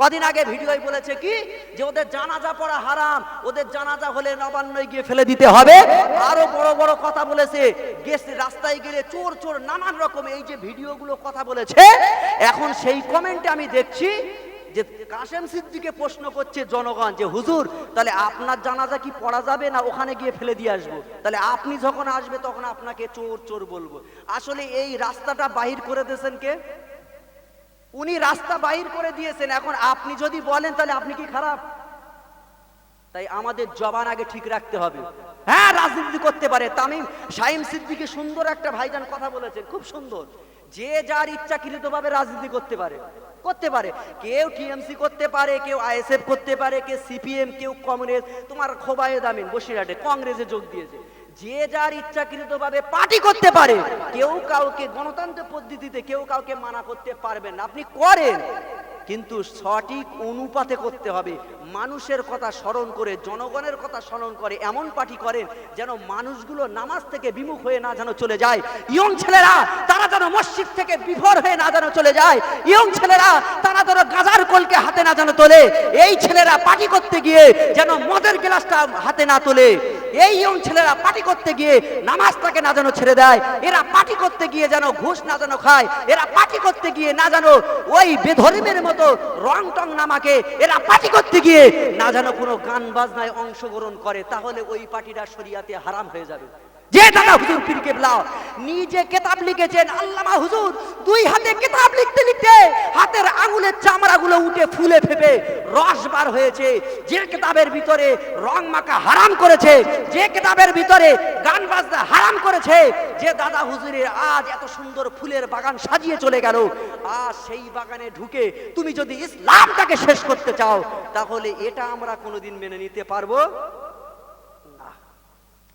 কদিন আগে ভিডিওয় বলেছে কি? যে ওদের জানাজা পড়া হারাম, ওদের জানাজা হলে নবান্নয় গিয়ে ফেলে দিতে হবে। আরও বড় বড় কথা বলেছে গেছে রাস্তায় গেলে চোর চোর নানান রকম এই যে ভিডিওগুলো কথা বলেছে, এখন সেই কমেন্টে আমি দেখছি যে কাশেম সিদ্দিকে প্রশ্ন করছে জনগণ যে, হুজুর, তাহলে আপনার জানাজা কি পড়া যাবে না ওখানে গিয়ে ফেলে দিয়ে আসব? তাহলে আপনি যখন আসবে তখন আপনাকে চোর চোর বলব। আসলে এই রাস্তাটা বাহির করে দিয়েছেন কে? উনি রাস্তা বাহির করে দিয়েছেন। এখন আপনি যদি বলেন, তাহলে আপনি কি খারাপ? তাই আমাদের জবান আগে ঠিক রাখতে হবে। হ্যাঁ রাজনীতি করতে পারে। তামিম সাইম সিদ্দিকি সুন্দর একটা ভাইজান কথা বলেছেন, খুব সুন্দর। যে যার ইচ্ছাকৃত ভাবে রাজনীতি করতে পারে করতে পারে। কেউ টিএমসি করতে পারে, কেউ আইএসএফ করতে পারে, কেউ সিপিএম, কেউ কংগ্রেস। তোমার খোবায়ে দামিন বসিরহাটে কংগ্রেসে যোগ দিয়েছে। যে যার ইচ্ছাকৃত ভাবে পার্টি করতে পারে, কেউ কাউকে গণতন্ত্র পদ্ধতিতে কেউ কাউকে মানা করতে পারবেন আপনি করেন, কিন্তু সঠিক অনুপাতে করতে হবে। মানুষের কথা স্মরণ করে, জনগণের কথা স্মরণ করে, এমন পার্টি করেন যেন মানুষগুলো নামাজ থেকে বিমুখ হয়ে না যেন চলে যায়। ইয়ং ছেলেরা, তারা যেন মসজিদ থেকে বিভোর হয়ে না যেন চলে যায়। ইয়ং ছেলেরা, তারা যেন গাজার কলকে হাতে না যেন তোলে। এই ছেলেরা পার্টি করতে গিয়ে যেন মদের গ্লাসটা হাতে না তোলে। এই ইয়ং ছেলেরা পার্টি করতে গিয়ে নামাজটাকে না যেন ছেড়ে দেয়। এরা পার্টি করতে গিয়ে যেন ঘুষ না যেন খায়। এরা পার্টি করতে গিয়ে না যেন ওই বেধর্মের মতো রং টং নামাকে এরা পার্টি করতে গিয়ে না যেন কোনো গান বাজনায় অংশগ্রহণ করে তাহলে ওই পার্টিটা শরিয়াতে হারাম হয়ে যাবে। যে দাদা হুজুর পীর কেবলা নিজে কেতাব লিখেছেন, আল্লামা হুজুর দুই হাতে কেতাব লিখতে লিখতে হাতের আঙুলের চামড়াগুলো উঠে ফুলে ফেপে রস বার হয়েছে। যে কেতাবের ভিতরে রং মাখা হারাম করেছে, যে কেতাবের ভিতরে গান বাজনা হারাম করেছে, যে দাদা হুজুরের আজ এত সুন্দর ফুলের বাগান সাজিয়ে চলে গেল আর সেই বাগানে ঢুকে তুমি যদি ইসলামটাকে শেষ করতে চাও, তাহলে এটা আমরা কোনোদিন মেনে নিতে পারব?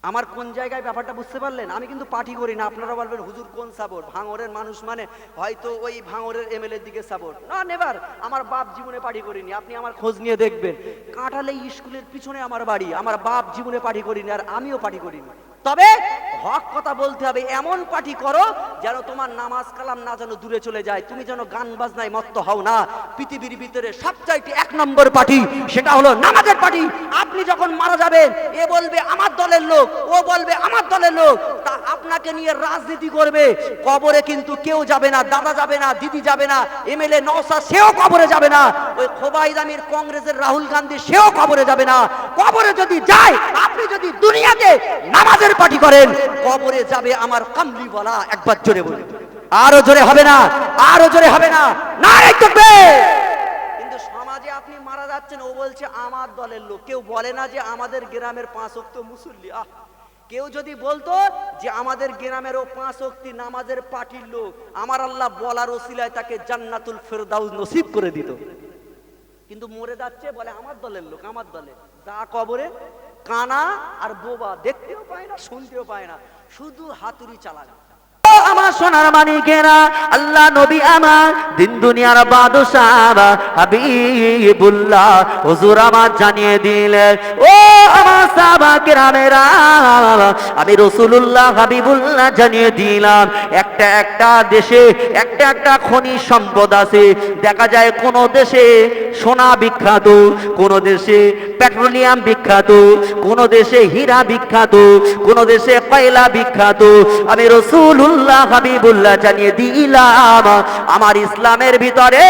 আমার কোন জায়গায় ব্যাপারটা বুঝতে পারলেন? আমি কিন্তু পার্টি করি না। আপনারা বলবেন, হুজুর কোন সাপোর্ট ভাঙরের মানুষ মানে হয়তো ওই ভাঙরের এমএলএ দিকে সাপোর্ট না, নেবার। আমার বাপ জীবনে পার্টি করিনি। আপনি আমার খোঁজ নিয়ে দেখবেন। কাঁঠালে স্কুলের পিছনে আমার বাড়ি। আমার বাপ জীবনে পার্টি করিনি আর আমিও পার্টি করিনি। তবে হক কথা বলতে হবে, এমন পার্টি করো যেন তোমার নামাজ কালাম না যেন দূরে চলে যায়। তুমি যেন গান বাজনায় মত্ত হও না। পৃথিবীর ভিতরে সবচাইতে এক নম্বর পার্টি সেটা হলো নামাজের পার্টি আপনি যখন মারা যাবেন, এ বলবে আমার দলের লোক, ও বলবে আমার দলের লোক, তা আপনাকে নিয়ে রাজনীতি করবে। কবরে কিন্তু কেউ যাবে না, দাদা যাবে না, দিদি যাবে না, এমএলএ নওসা সেও কবরে যাবে না, ওই খোবাইদামির কংগ্রেসের রাহুল গান্ধী সেও কবরে যাবে না। কবরে যদি যায়, আপনি যদি দুনিয়াতে নামাজের পার্টি করেন, কবরে যাবে আমার কামলি বলা একবার জোরে বলে আরও জোরে হবে না, আরও জোরে হবে না না দেখবে কিন্তু সমাজে আপনি মারা যাচ্ছেন ও বলছে, আমার দলের লোক। কেউ বলে না যে আমাদের গ্রামের পাঁচ অক্ত মুসল্লি। আহ! কেউ যদি বলতো যে আমাদের গ্রামের ও পাঁচ অক্তি নামাজের পার্টির লোক, আমার আল্লাহ বলার ওসিলায় তাকে জান্নাতুল ফেরদাউস নসিব করে দিত। কিন্তু মরে যাচ্ছে, বলে, আমার দলের লোক, আমার দলে যা কবরে কানা আর বোবা দেখতেও পায় না, শুনতেও পায় না। শুধু হাতুড়ি চালানো। আমার সোনার মানিকেরা আল্লাহ নবী আমার, দিন দুনিয়ার হুজুর আমার জানিয়ে ও আমার কেরামেরা, আমি রসুলুল্লাহ হাবিবুল্লাহ জানিয়ে দিলাম, একটা একটা দেশে, একটা একটা খনি সম্পদ আছে, দেখা যায় কোন দেশে সোনা বিখ্যাত, কোন দেশে পেট্রোলিয়াম বিখ্যাত, কোন দেশে হীরা বিখ্যাত, কোন দেশে কয়লা বিখ্যাত, আমি রসুল্লাহ হাবিবুল্লাহ জানিয়ে দিলাম, আমার ইসলামের ভিতরে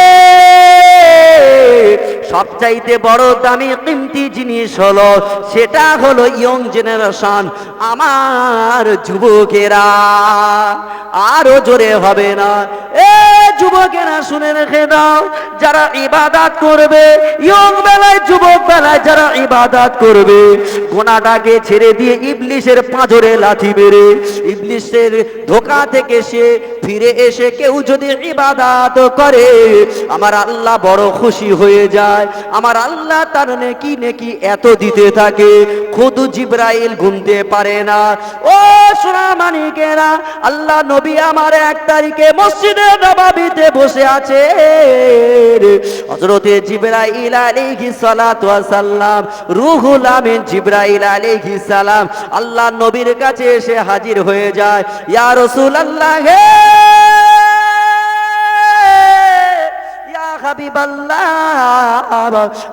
সবচাইতে বড় দামি কিমতি জিনিস হলো, সেটা হলো ইয়ং জেনারেশন আমার যুবকেরা। আরও জোরে হবে না। এ যুবকেরা শুনে রেখে দাও, যারা ইবাদাত করবে, ইয়ং বেলায়, যুবক বেলায় যারা ইবাদাত করবে গোনাটাকে ছেড়ে দিয়ে ইবলিশের পাঁজরে লাথি মেরে, ইবলিশের ধোকা থেকে সে ফিরে এসে কেউ যদি ইবাদাত করে, আমার আল্লাহ বড় খুশি হয়ে যায়, আমার আল্লাহ তার নেকি নেকি এত দিতে থাকে, খুদ জিব্রাইল গুনতে পারে না। ও সোনা মানিকেরা আল্লাহ নবী আমার এক তারিখে মসজিদে নবাবিতে বসে আছে। হজরতে জিব্রাইল আলাইহি সালাতু সালাম রুহুল আমিন জিব্রাইল আলাইহি সালাম, আল্লাহ নবীর কাছে এসে হাজির হয়ে যায়। ইয়া রাসূলুল্লাহ, হে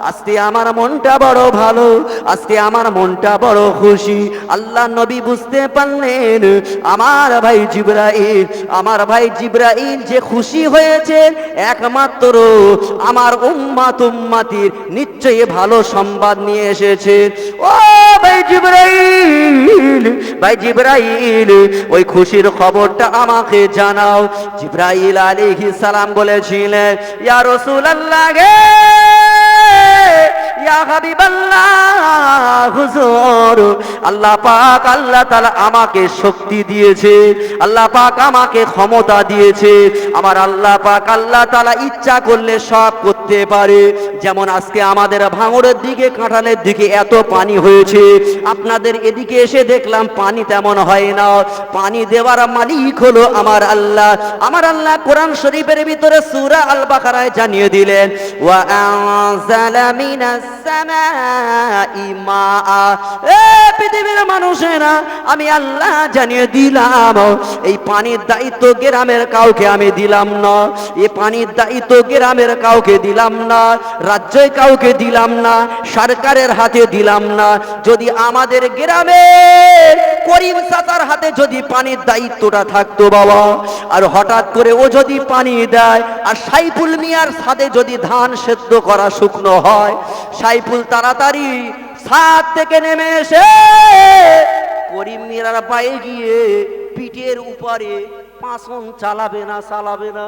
আজকে আমার মনটা বড় ভালো, আজকে আমার মনটা বড় খুশি। আল্লাহ নবী বুঝতে পারলেন, আমার ভাই জিব্রাইল, আমার ভাই জিব্রাইল যে খুশি হয়েছে, একমাত্র আমার উম্মাত উম্মাতির নিশ্চয়ই ভালো সংবাদ নিয়ে এসেছে। ও ভাই জিব্রাইল ভাই জিব্রাইল, ওই খুশির খবরটা আমাকে জানাও। জিব্রাইল আলাইহিস সালাম বলেছিলেন ইয়া রাসূলুল্লাহ গে। আল্লাহ পাক আল্লাহ তাআলা আমাকে শক্তি দিয়েছে, আল্লাহ পাক আমাকে ক্ষমতা দিয়েছে। আমার আল্লাহ পাক আল্লাহ ইচ্ছা করলে সব করতে পারে। যেমন আজকে আমাদের ভাঙড়ের দিকে, কাঁঠালের দিকে এত পানি হয়েছে। আপনাদের এদিকে এসে দেখলাম পানি তেমন হয় না। পানি দেওয়ার মালিক হলো আমার আল্লাহ। আমার আল্লাহ কোরআন শরীফের ভিতরে সূরা আল বাকারায় জানিয়ে দিলেন, ওয়া আনজালা মিনাস পৃথিবীর মানুষেরা, আমি আল্লাহ জানিয়ে দিলাম, এই পানির দায়িত্ব গ্রামের কাউকে আমি দিলাম না। এই পানির দায়িত্ব গ্রামের কাউকে দিলাম না রাজ্যে কাউকে দিলাম না, সরকারের হাতে দিলাম না। যদি আমাদের গ্রামে হাতে যদি পানির দায়িত্বটা থাকতো বাবা, আর হঠাৎ করে ও যদি পানি দেয়, আর সাইফুল মিয়ার সাথে যদি ধান সেদ্ধ করা শুকনো হয়, সাইফুল তাড়াতাড়ি সাত থেকে নেমে এসে করিম মিয়ার পায়ে গিয়ে পিঠের উপরে পাঁচন চালাবে না চালাবে না।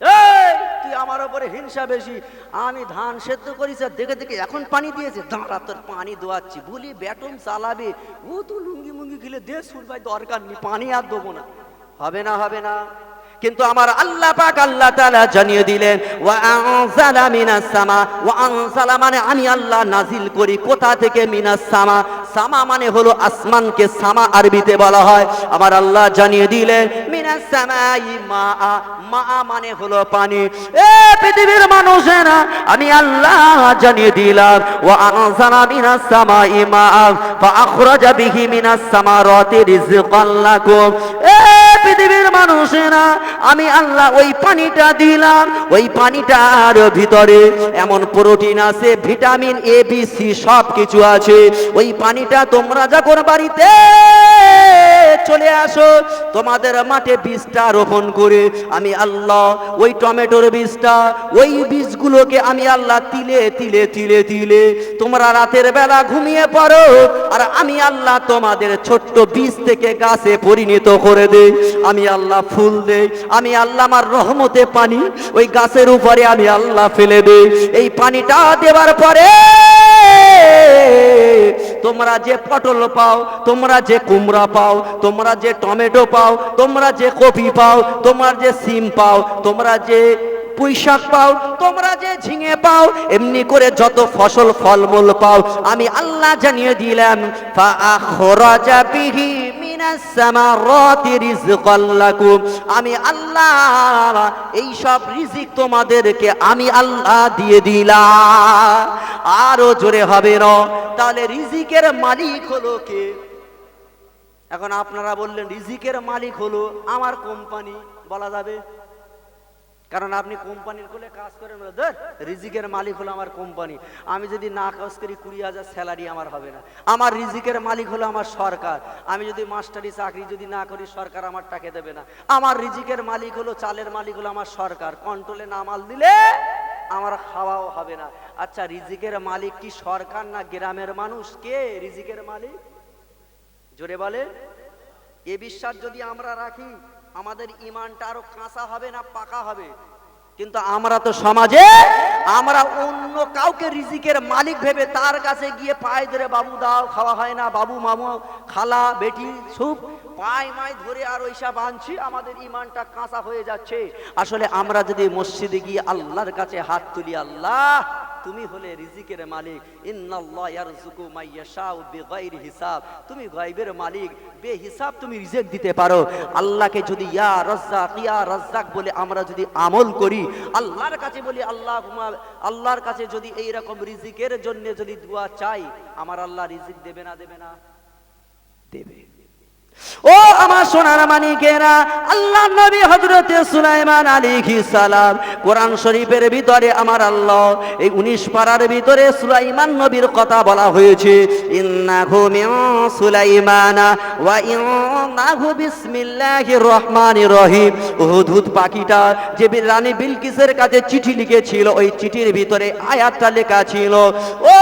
এই, তুই আমার উপরে হিংসা বেশি। আমি ধান সেদ্ধ করিস আর দেখে দেখে এখন পানি দিয়েছে। দাঁড়া তোর পানি দোয়াচ্ছি। বলি ব্যাটন চালাবে। ও তো লুঙ্গি মুঙ্গি গিলে দে সুরবাই দরকার নেই পানি আর দেবো না। হবে না হবে না। কিন্তু আমার আল্লাহ পাক আল্লাহ তাআলা জানিয়ে দিলেন ওয়া আনজালা মিনাস সামা। ওয়া আনজালা মানে আমি আল্লাহ নাজিল করি কোথা থেকে? মিনাস সামা। সামা মানে হলো আসমানকে সামা আরবিতে বলা হয়। আমার আল্লাহ জানিয়ে দিলেন মানে হলো পানি। এ পৃথিবীর মানুষেরা, আমি আল্লাহ জানিয়ে দিলাম মিনাস সামাই মা বিহি পৃথিবীর মানুষেরা, আমি আল্লাহ ওই পানিটা দিলাম, ওই পানিটার ভিতরে এমন প্রোটিন আছে, ভিটামিন এ, বি, সি সব কিছু আছে। ওই পানিটা তোমরা যখন বাড়িতে চলে আসো। তোমাদের মাঠে বীজটা রোপণ করে আমি আল্লাহ ওই টমেটোর বীজটা, ওই বীজগুলোকে আমি আল্লাহ তিলে তিলে তিলে তিলে তোমরা রাতের বেলা ঘুমিয়ে পড়ো আর আমি আল্লাহ তোমাদের ছোট্ট বীজ থেকে গাছে পরিণত করে দেই। আমি আল্লাহ ফুল দেই, আমি আল্লাহ আমার রহমতে পানি ওই গাছের উপরে আমি আল্লাহ ফেলে দেই। এই পানিটা দেওয়ার পরে তোমরা যে পটল পাও, তোমরা যে কুমড়া পাও, তোমরা যে টমেটো পাও, তোমরা যে কপি পাও, তোমরা যে সিম পাও, তোমরা যে পুঁই শাক পাও, তোমরা যে ঝিঙে পাও, এমনি করে যত ফসল ফলমূল পাও, আমি আল্লাহ জানিয়ে দিলাম আমি আল্লাহ, এই সব রিজিক তোমাদেরকে আমি আল্লাহ দিয়ে দিলাম। আরও জোরে হবে না তাহলে রিজিকের মালিক হলো কে? এখন আপনারা বললেন, রিজিকের মালিক হলো আমার কোম্পানি বলা যাবে? কারণ আপনি কোম্পানির কোলে কাজ করেন "ধুর, রিজিকের মালিক হলো আমার কোম্পানি। আমি যদি না কাজ করি কুড়ি হাজার স্যালারি আমার হবে না। আমার রিজিকের মালিক হলো আমার সরকার। আমি যদি মাস্টারি চাকরি যদি না করি সরকার আমার টাকা দেবে না। আমার রিজিকের মালিক হলো চালের মালিক হলো আমার সরকার। কন্ট্রোলে না মাল দিলে আমার খাওয়াও হবে না। আচ্ছা রিজিকের মালিক কি সরকার না গ্রামের মানুষ? কে রিজিকের মালিক? জোরে বলে এ বিশ্বাস যদি আমরা রাখি আমাদের ইমানটা আরও কাঁচা হবে না পাকা হবে? কিন্তু আমরা তো সমাজে, আমরা অন্য কাউকে রিজিকের মালিক ভেবে তার কাছে গিয়ে পায়ে ধরে বাবু দাও, খাওয়া হয় না, বাবু, মামু, খালা, বেটি, সুপ, পায় মায় ধরে আর ওইসব আনছি, আমাদের ইমানটা কাঁচা হয়ে যাচ্ছে। আসলে আমরা যদি মসজিদে গিয়ে আল্লাহর কাছে হাত তুলি, আল্লাহ তুমি হলে রিজিকের মালিক। ইন্নাল্লাহ ইয়ারযুকু মাইয়াশাউ বিগাইরি হিসাব। তুমি গায়বের মালিক, বেহিসাব তুমি রিজিক দিতে পারো। আল্লাহকে যদি ইয়া রাজ্জাক ইয়া রাজ্জাক বলে আমরা যদি আমল করি, আল্লাহর কাছে বলি আল্লাহ আল্লাহর কাছে যদি এই রকম রিজিকের জন্য যদি দোয়া চাই, আমার আল্লাহ রিজিক দেবে না দেবে না? দেবে। ও আমার সোনার মানিকেরা আল্লাহ নবী হজরতে সুলাইমান আলাইহিস সালাম, কোরআন শরীফের ভিতরে আমার আল্লাহ, এই উনিশ পাড়ার ভিতরে সুলাইমান নবীর কথা বলা হয়েছে, ইন্নাহু মিন সুলাইমানা ওয়া ইন্নাহু বিসমিল্লাহির রহমানির রহিম। হুদহুদ পাখিটা যে রানী বিলকিসের কাছে চিঠি লিখেছিল, ওই চিঠির ভিতরে আয়াতটা লেখা ছিল, ও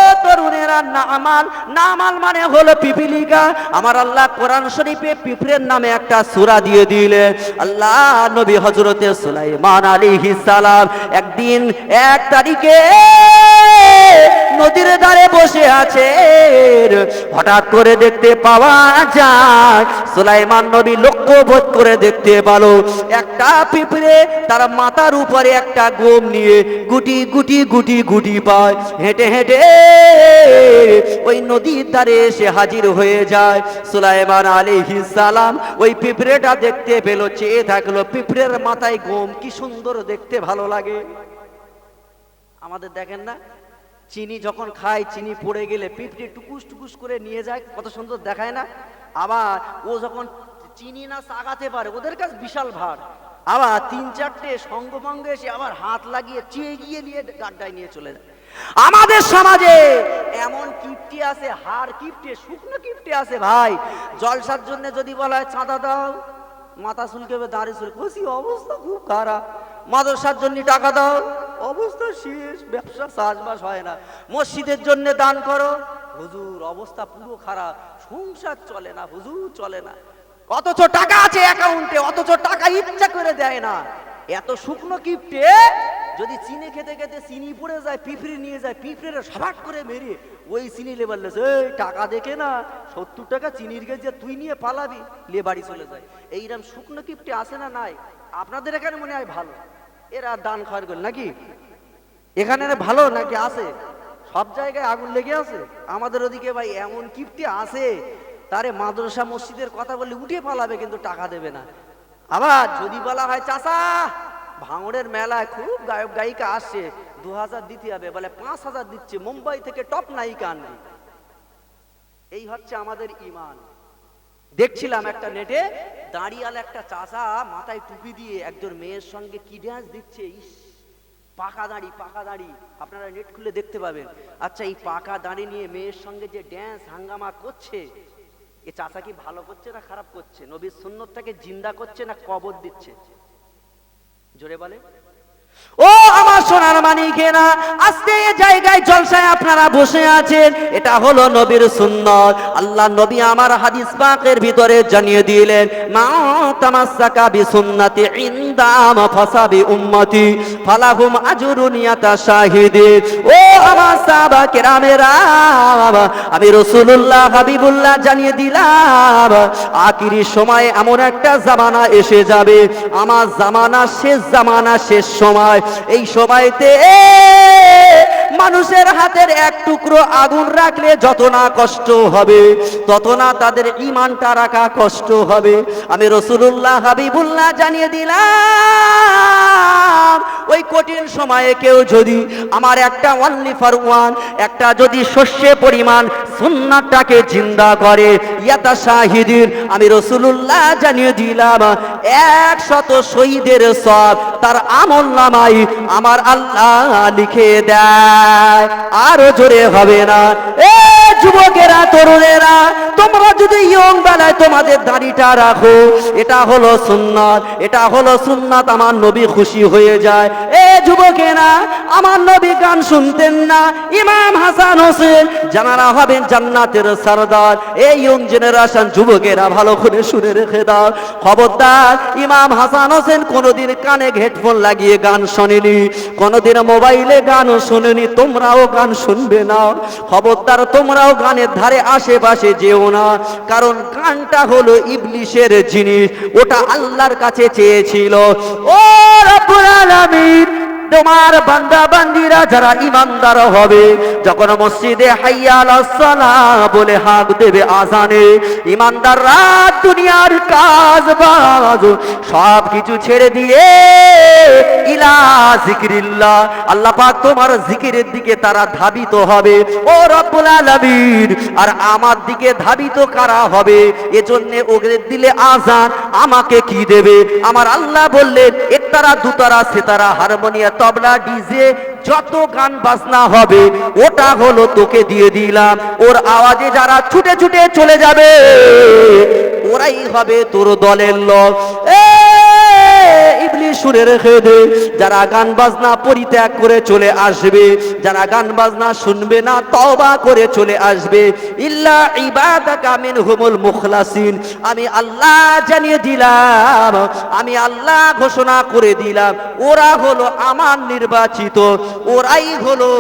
তরুণেরা নামাল নামাল মানে হলো পিপিলিকা। আমার আল্লাহ কোরআন শরীফে পিঁপড়ের নামে একটা সূরা দিয়ে দিলেন আল্লাহ নবী হজরতে সুলাইমান আলী হিসালাম একদিন এক তারিখে নদীর ধারে বসে আছে। হঠাৎ করে দেখতে পাওয়া যায়, সুলাইমান নবী লক্ষ্য বোধ করে দেখতে পালো, একটা পিঁপড়ে তার মাথার উপরে একটা গোম নিয়ে গুটি গুটি গুটি গুটি পায়। হেঁটে হেঁটে ওই নদীর ধারে এসে হাজির হয়ে যায়। সুলাইমান আলাইহিস সালাম ওই পিঁপড়েটা দেখতে পেল, চেয়ে থাকল, পিঁপড়ের মাথায় গোম, কি সুন্দর দেখতে ভালো লাগে। আমাদের দেখেন না চিনি যখন খায়, চিনি পড়ে গেলে পিঁপড়ে টুকুস টুকুস করে নিয়ে যায়, কত সুন্দর দেখায় না? আবার ও যখন চিনি না সাগাতে পারে, ওদের কাছে বিশাল ভার। আবার তিন চারটে সঙ্গভঙ্গ এসে আবার হাত লাগিয়ে চেয়ে গিয়ে নিয়ে গাড্ডায় নিয়ে চলে যায়। আমাদের সমাজে এমন কিপটি আছে, হাড় কিপটে, শুকনো কিপটে আছে ভাই। জলসার জন্য যদি বলা হয় চাঁদা দাও, মাথা চুলকেবে দাঁড়িয়ে চুল খুশি অবস্থা খুব খারাপ। মাদ্রাসার জন্য টাকা দাও অবস্থা শেষ, ব্যবসা চাষবাস হয় না। মসজিদের জন্য দান করো। হুজুর, অবস্থা পুরো খারাপ। সংসার চলে না, হুজুর চলে না। অথচ টাকা আছে অ্যাকাউন্টে, অথচ টাকা ইচ্ছা করে দেয় না। এত শুকনো কিপটে, যদি চিনি খেতে খেতে চিনি পড়ে যায়, পিঁপড়ে নিয়ে যায় পিঁপড়ে সাবাট করে মেরে, ওই চিনি লেবার এই টাকা দেখে না, সত্তর টাকা চিনির গেছে তুই নিয়ে পালাবি লে বাড়ি চলে যায়। এইরকম শুকনো কিপটে আসে না নাই? আপনাদের এখানে মনে হয় ভালো। এরা দান খাওয়ার গেল নাকি? এখানে ভালো নাকি আছে? সব জায়গায় আগুন লেগে আছে। আমাদের ওদিকে ভাই এমন কিপটে আছে, তারে মাদ্রাসা মসজিদের কথা বললে উঠে পালাবে কিন্তু টাকা দেবে না। আবার যদি বলা হয়, চাচা, ভাঙড়ের মেলায় খুব গায়ক গায়িকা আসছে দু হাজার দিতে হবে। বলে, পাঁচ হাজার দিচ্ছে, মুম্বাই থেকে টপ নায়িকা আনবে। এই হচ্ছে আমাদের ইমান। দেখছিলাম একটা নেটে, দাঁড়িয়াল একটা চাচা মাথায় টুপি দিয়ে একজন মেয়ের সঙ্গে কি ড্যান্স দিচ্ছে, ইস, পাকা দাড়ি পাকা দাড়ি। আপনারা নেট খুলে দেখতে পাবেন। আচ্ছা এই পাকা দাঁড়ি নিয়ে মেয়ের সঙ্গে যে ড্যান্স হাঙ্গামা করছে, এ চাচা কি ভালো করছে না খারাপ করছে? নবীর সুন্নতটাকে জিন্দা করছে না কবর দিচ্ছে? জোরে বলে। ও আমার সোনার মানিকেরা আজকে এই জায়গায় জলসায় আপনারা বসে আছেন। এটা হলো নবীর সুন্নত। আল্লাহ নবী আমার হাদিস পাকের ভিতরে জানিয়ে দিলেন, মা তামাসসাকা বি সুন্নতি ইনদাম ফাসাবি উম্মতি ফালাহুম আজরুন ইয়াতা শাহিদিন ও আমার সাহাবা কেরামেরা, আমি রাসূলুল্লাহ হাবিবুল্লাহ জানিয়ে দিলাম, আখিরি সময় এমন একটা জামানা এসে যাবে। আমার জামানা শেষ জামানা শেষ সময়। এই সময়তে মানুষের হাতের এক টুকরো আগুন রাখলে যত না কষ্ট হবে, তত না তাদের ইমানটা রাখা কষ্ট হবে। আমি রসুল্লাহ হাবিবুল্লাহ জানিয়ে দিলাম, ওই কঠিন সময়ে কেউ যদি আমার একটা ওয়ানলি ফর ওয়ান একটা যদি শস্যে পরিমাণ সুন্নাতটাকে জিন্দা করে ইয়াতা শাহিদিন, আমি রসুল্লাহ জানিয়ে দিলাম, একশত শহীদের সব তার আমল নামাই আমার আল্লাহ লিখে দেয়। আরও জোরে হবে না। এ যুবকেরা, তরুণেরা, তোমরা যদি ইয়ং বেলায় তোমাদের দাড়িটা রাখো, এটা হলো সুন্নাত, এটা হলো সুন্নাত, আমার নবী খুশি হয়ে যায়। এ যুবকেরা, আমার নবী গান শুনতেন না, ইমাম হাসান হোসেন, জানারা হবেন জান্নাতের সরদার। এই ইয়ং জেনারেশন যুবকেরা, ভালো করে শুনে রেখে দাও। খবরদার, ইমাম হাসান হোসেন কোনোদিন কানে হেডফোন লাগিয়ে গান শোনেনি, কোনোদিন মোবাইলে গান শোনেনি, তোমরাও গান শুনবে না। খবরদার তোমরাও গানের ধারে আশেপাশে যেও না। কারণ গানটা হলো ইবলিশের জিনিস, ওটা আল্লাহর কাছে চেয়েছিল। ও রব্বুল আলামিন তোমার বান্দা বান্দিরা যারা ইমানদার হবে, যখন মসজিদে হাইয়াল বলে হাক দেবে আজানে, ইমানদাররা দুনিয়ার কাজ বাজ সব কিছু ছেড়ে দিয়ে, ইলা জিকিরিল্লাহ আল্লাহ পাক তোমার জিকিরের দিকে তারা ধাবিত হবে। ও রব্বুল আলামিন, আর আমার দিকে ধাবিত কারা হবে? এজন্য ওদের দিলে আজান আমাকে কি দেবে? আমার আল্লাহ বললেন, একতারা, দুতারা, সেতারা, হারমোনিয়া তবলা ডিজে, যত গান বাজনা হবে, ওটা হলো তোকে দিয়ে দিলাম। ওর আওয়াজে যারা ছুটে ছুটে চলে যাবে, ওরাই হবে তোর দলের লোক। এ শুনে রেখে দে। যারা গান বাজনা পরিত্যাগ করে চলে আসবে, যারা গান বাজনা শুনবে না, তওবা করে চলে আসবে। ইল্লা ইবাদাকা মিনহুমুল মুখলাসিন। আমি আল্লাহ জানিয়ে দিলাম, আমি আল্লাহ ঘোষণা করে দিলাম, ওরা হলো আমার নির্বাচিত, ওরাই হলো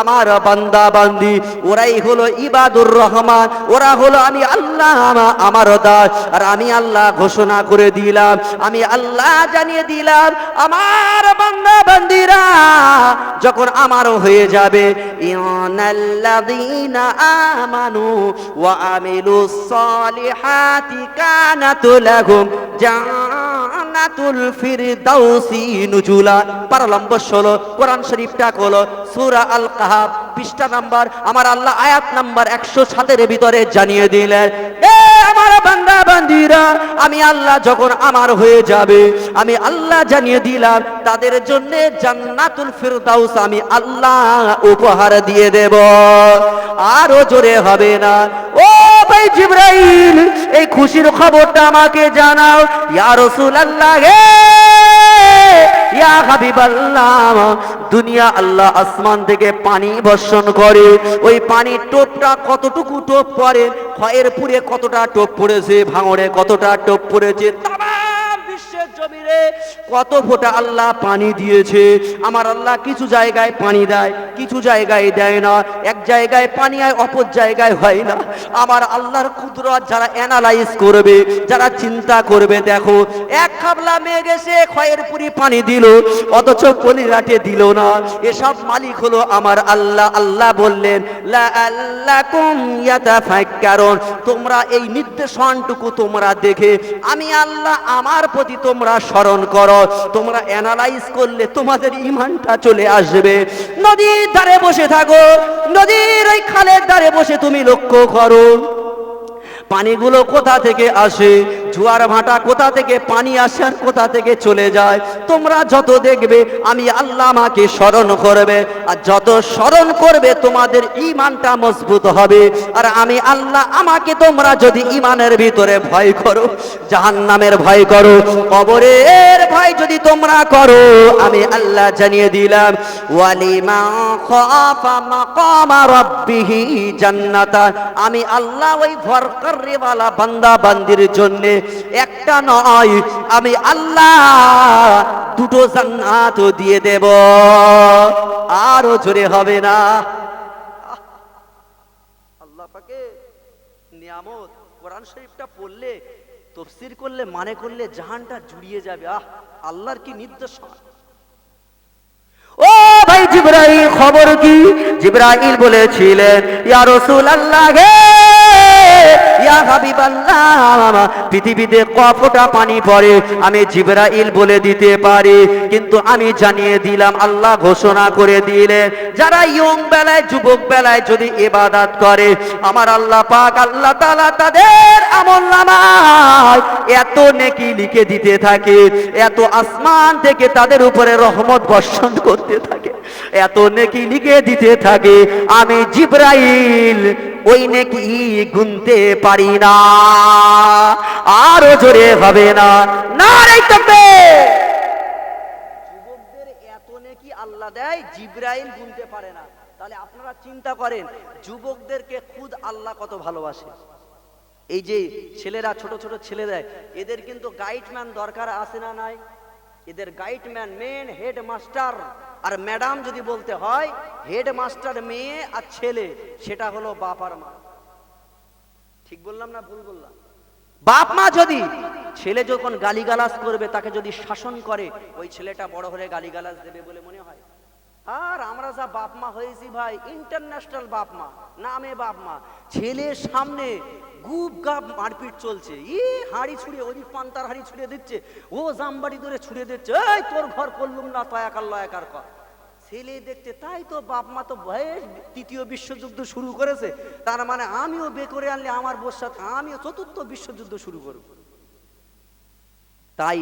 আমার বান্দা বান্দি ওরাই হলো ইবাদুর রহমান, ওরা হলো আমি আল্লাহ আমার দাস। আর আমি আল্লাহ ঘোষণা করে দিলাম, আমি আল্লাহ জানিয়ে দিলাম আমার বান্দা বান্দিরা যখন আমার হয়ে যাবে আমানু ওয়া আমিলুস সালিহাতি লাহুম জান্নাতুল ফিরদাউসি নুজুলা। কোরআন শরীফটা হলো সূরা আল পৃষ্ঠা নাম্বার, আমার আল্লাহ আয়াত নাম্বার একশো সাতের ভিতরে জানিয়ে দিলেন আমার বান্দা বান্দিরা, আমি আল্লাহ যখন আমার হয়ে যাবে, আমি আল্লাহ জানিয়ে দিলাম, তাদের জন্য জান্নাতুল ফিরদাউস আমি আল্লাহ উপহার দিয়ে দেব। আরও জোরে হবে না। ও ভাই জিব্রাইল, এই খুশির খবরটা আমাকে জানাও। ইয়া রাসূলুল্লাহ, হে ইয়া হাবিবাল্লাহ, দুনিয়া আল্লাহ আসমান থেকে পানি বর্ষণ করে। ওই পানির টোপটা কতটুকু টোপ পড়ে? ক্ষয়ের পুরে কতটা টোপ পড়েছে? ভাঙড়ে কতটা টোপ পড়েছে? তাম বিশ্বের জমিনে কত ফোঁটা আল্লাহ পানি দিয়েছে। আমার আল্লাহ কিছু জায়গায় পানি দেয়, কিছু জায়গায় দেয় না। এক জায়গায় পানি হয় অপর জায়গায় হয় না। আমার আল্লাহর কুদরত যারা অ্যানালাইজ করবে, যারা চিন্তা করবে, দেখো, এক খাবলা মেয়ে গেছে ক্ষয়ের পুরি পানি দিল, অথচ কলিরাটে দিল না। এসব মালিক হলো আমার আল্লাহ। আল্লাহ বললেন লা ইয়াতাফাক্কারুন। তোমরা এই নির্দেশনটুকু তোমরা দেখে, আমি আল্লাহ আমার প্রতি তোমরা স্মরণ করো। তোমরা অ্যানালাইজ করলে তোমাদের ইমানটা চলে আসবে। নদীর ধারে বসে থাকো, নদীর ওই খালের ধারে বসে তুমি লক্ষ্য করো। পানিগুলো কোথা থেকে আসে? জোয়ার ভাটা কোথা থেকে? পানি আসে আর কোথা থেকে চলে যায়? তোমরা যত দেখবে, আমি আল্লাহ আমাকে স্মরণ করবে। আর যত স্মরণ করবে, তোমাদের ইমানটা মজবুত হবে। আর আমি আল্লাহ আমাকে তোমরা যদি ইমানের ভিতরে ভয় করো, জাহান্নামের ভয় করো, কবরের ভয় যদি তোমরা করো, আমি আল্লাহ জানিয়ে দিলাম জান্নাতান। আমি আল্লাহ ওই ভর কররেওয়ালা বান্দা বান্দির জন্য একটা নয় আমি আল্লাহ দুটো জান্নাত দিয়ে দেব। আরও জোরে হবে না। আল্লাহ পাকে নিয়ামত কোরআন শরীফটা পড়লে তফসির করলে মানে করলে জাহানটা জুড়িয়ে যাবে। আহ আল্লাহর কি নির্দেশনা ও ভাই জিব্রাইল খবর কি? জিব্রাইল বলেছিলেন ইয়া রাসূলুল্লাহ হে পৃথিবীতে কতটা পানি পড়ে, আমি জিব্রাইল বলে দিতে পারি, কিন্তু আমি জানিয়ে দিলাম, আল্লাহ ঘোষণা করে দিলেন, যারা ইয়ং বেলায়, যুবক বেলায় যদি ইবাদত করে, আমার আল্লাহ পাক, আল্লাহ তাআলা তাদের আমল নামায় এত নেকি লিখে দিতে থাকে, এত আসমান থেকে তাদের উপরে রহমত বর্ষণ করতে থাকে, এত নেকি লিখে দিতে থাকে, আমি জিব্রাইল ওই নেকি গুনতে পারি না। আরও জোরে হবে না। না রে তবে যুবকদের এত নেকি আল্লাহ দেয়, জিব্রাইল গুনতে পারে না। তাহলে আপনারা চিন্তা করেন, যুবকদেরকে খুদ আল্লাহ কত ভালোবাসে। এই যে ছেলেরা, ছোট ছোট ছেলে দেয়, এদের কিন্তু গাইডম্যান দরকার আছে না নাই? এদের গাইডম্যান মেন হেড মাস্টার আর ম্যাডাম যদি বলতে হয়, হেডমাস্টার মেয়ে আর ছেলে, সেটা হলো বাপ আর মা। ঠিক বললাম না ভুল বললাম? বাপ মা যদি, ছেলে যখন গালিগালাজ করবে, তাকে যদি শাসন করে, ওই ছেলেটা বড় হলে গালিগালাজ দেবে বলে মনে হয়? আর আমরা যা বাপ মা হয়েছি ভাই ইন্টারন্যাশনাল বাপ মা, নামে বাপ মা। ছেলের সামনে গুপ গাপ মারপিট চলছে। ই হাড়ি ছুড়িয়ে ওদিক পান্তার হাড়ি ছুড়িয়ে দিচ্ছে, ও জামবাড়ি ধরে ছুড়িয়ে দিচ্ছে। এই তোর ঘর করলুম না তয়াকার লয়াকার কর। ছেলে দেখতে তাই তো বাপ মা তো বয়স, তৃতীয় বিশ্বযুদ্ধ শুরু করেছে। তার মানে আমিও বে করে আনলে আমার বসাত আমিও চতুর্থ বিশ্বযুদ্ধ শুরু করব। তাই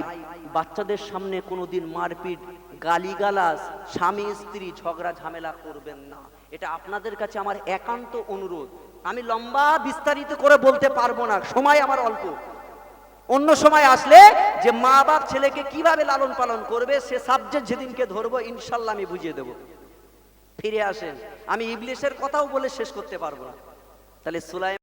বাচ্চাদের সামনে কোনোদিন মারপিট, গালিগালাজ স্বামী স্ত্রী ঝগড়া ঝামেলা করবেন না। এটা আপনাদের কাছে আমার একান্ত অনুরোধ। আমি লম্বা বিস্তারিত করে বলতে পারব না। সময় আমার অল্প। অন্য সময় আসলে যে মা বাপ ছেলেকে কীভাবে লালন পালন করবে, সে সাবজেক্ট যেদিনকে ধরবো, ইনশাল্লাহ আমি বুঝিয়ে দেব। ফিরে আসেন। আমি ইবলিশের কথাও বলে শেষ করতে পারব না। তাহলে সুলাই